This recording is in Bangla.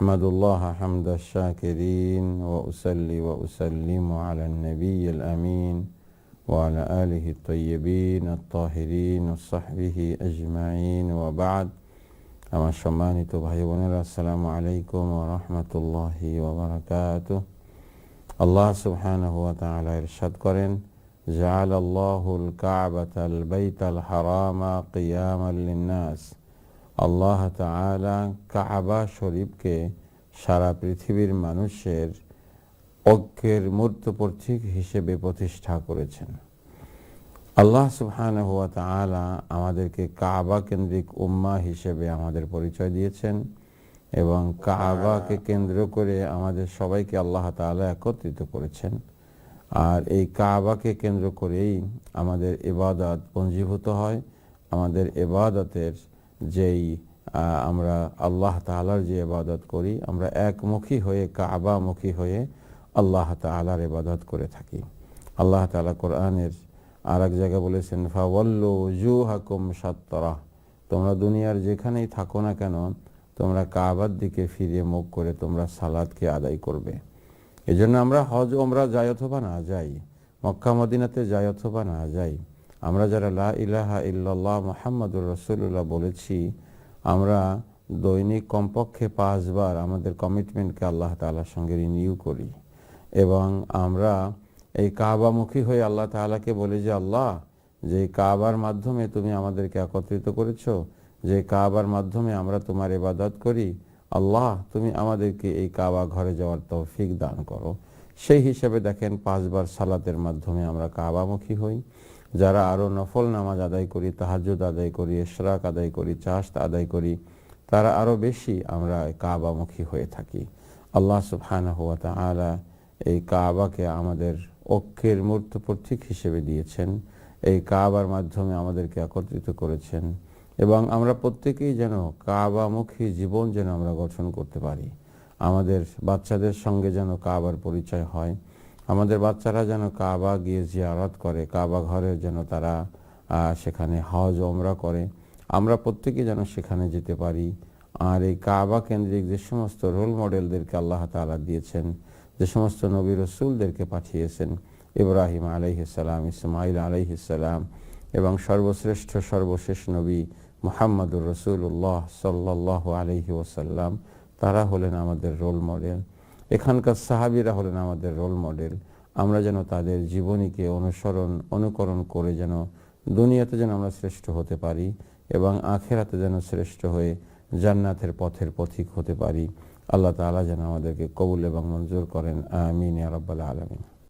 أحمد الله حمد الشاكرين وأسلي وأسلم على النبي الأمين وعلى آله الطيبين الطاهرين وصحبه أجمعين وبعد. أما شماني تبهي السلام عليكم ورحمة الله وبركاته. الله سبحانه وتعالى إرشاد قرن جعل الله الكعبة البيت الحرام قياما للناس. আল্লাহ তাআলা কাবা শরীফকে সারা পৃথিবীর মানুষের ঐক্যের মূর্ত প্রতীক হিসেবে প্রতিষ্ঠা করেছেন। আল্লাহ সুবহানাহু ওয়া তাআলা আমাদেরকে কাবা কেন্দ্রিক উম্মা হিসেবে আমাদের পরিচয় দিয়েছেন এবং কাবাকে কেন্দ্র করে আমাদের সবাইকে আল্লাহ তাআলা একত্রিত করেছেন। আর এই কাবাকে কেন্দ্র করেই আমাদের ইবাদত পঞ্জীভূত হয়, আমাদের ইবাদতের যেই আমরা আল্লাহ তাআলার যে ইবাদত করি, আমরা একমুখী হয়ে কাবামুখী হয়ে আল্লাহ তাআলার ইবাদত করে থাকি। আল্লাহ তাআলা কোরআনের আর এক জায়গায় বলেছেন, ফাওয়াল্লু জুহাকুম সাত্তরা তোমরা দুনিয়ার যেখানেই থাকো না কেন, তোমরা কাবার দিকে ফিরে মুখ করে তোমরা সালাদকে আদায় করবে। এজন্য আমরা হজ ওমরা যাই অথবা না যাই, মক্কা, মদিনাতে যাই অথবা না যাই আমরা যারা লা ইলাহা ইল্লাল্লাহ মোহাম্মদুর রসুল্লাহ বলেছি, আমরা দৈনিক কমপক্ষে পাঁচবার আমাদের কমিটমেন্টকে আল্লাহ তালার সঙ্গে রিনিউ করি এবং আমরা এই কাবামুখী হয়ে আল্লাহ তালাকে বলি যে, আল্লাহ যে কাবার মাধ্যমে তুমি আমাদেরকে একত্রিত করেছ যে কাবার মাধ্যমে আমরা তোমার ইবাদত করি, আল্লাহ, তুমি আমাদেরকে এই কাবা ঘরে যাওয়ার তৌফিক দান করো। সেই হিসেবে দেখেন, পাঁচবার সালাতের মাধ্যমে আমরা কাবামুখী হই। যারা আরও নফল নামাজ আদায় করি তাহাজুদ আদায় করি এশরাক আদায় করি চাষত আদায় করি, তারা আরও বেশি আমরা কাবামুখী হয়ে থাকি। আল্লাহ সুবহানাহ ওয়া তাআলা এই কাবাকে আমাদের অক্ষের মূর্ত প্রতীক হিসেবে দিয়েছেন। এই কাবার মাধ্যমে আমাদেরকে একত্রিত করেছেন এবং আমরা প্রত্যেকেই যেন কাবামুখী জীবন যেন আমরা গঠন করতে পারি। আমাদের বাচ্চাদের সঙ্গে যেন কাবার পরিচয় হয় আমাদের বাচ্চারা যেন কাবা গিয়ে জিয়ারত করে, কাবা ঘরে যেন তারা সেখানে হজ ওমরা করে। আমরা প্রত্যেকে যেন সেখানে যেতে পারি। আর এই কাবা কেন্দ্রিক যে সমস্ত রোল মডেলদেরকে আল্লাহ তালা দিয়েছেন, যে সমস্ত নবী রসুলদেরকে পাঠিয়েছেন, ইব্রাহিম আলাইহিসাল্লাম ইসমাইল আলাইহিসাল্লাম এবং সর্বশ্রেষ্ঠ, সর্বশেষ নবী মোহাম্মদুর রসুল্লাহ সাল্লাহ আলহি ওসাল্লাম তারা হলেন আমাদের রোল মডেল এখানকার সাহাবিরা হলেন আমাদের রোল মডেল আমরা যেন তাদের জীবনীকে অনুসরণ, অনুকরণ করে যেন দুনিয়াতে যেন আমরা শ্রেষ্ঠ হতে পারি এবং আখেরাতে যেন শ্রেষ্ঠ হয়ে জান্নাতের পথের পথিক হতে পারি। আল্লাহ তালা যেন আমাদেরকে কবুল এবং মঞ্জুর করেন। আমিন আরব্বাল আলমিন।